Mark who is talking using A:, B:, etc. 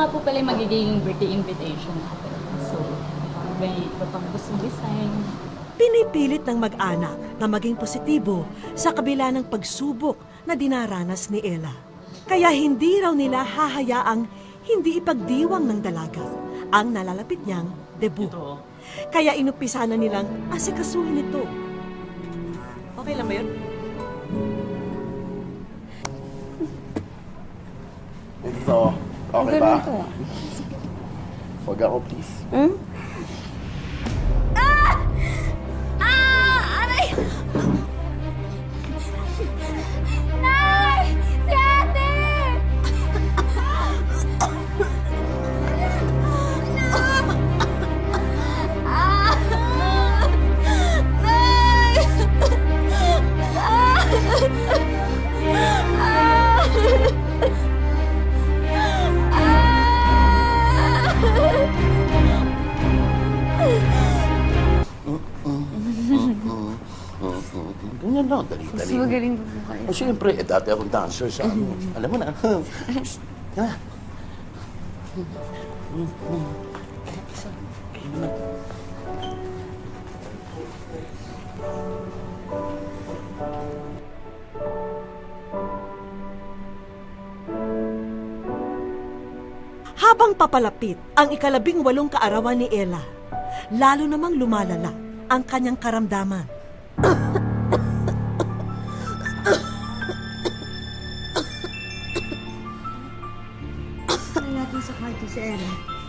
A: nga po pala yung magiging birthday invitation natin. So, may iba pang gusto design.
B: Pinipilit ng mag-anak na maging positibo sa kabila ng pagsubok na dinaranas ni Ella. Kaya hindi raw nila hahayaang hindi ipagdiwang ng dalaga ang nalalapit niyang debut.
C: Ito.
B: Kaya inupisa na nilang asikasuhin ito. Okay lang ba yun?
D: Ito, okay ba? Huwag ako, Ganyan lang, dali-dali.
E: Mas magaling po po kayo.
D: Siyempre, eh, dati akong dancer sa ano. Alam mo na.
B: Habang papalapit ang ikalabing walong kaarawan ni Ella, lalo namang lumalala ang kanyang karamdaman. Tingnan natin sa kwarto si Ella.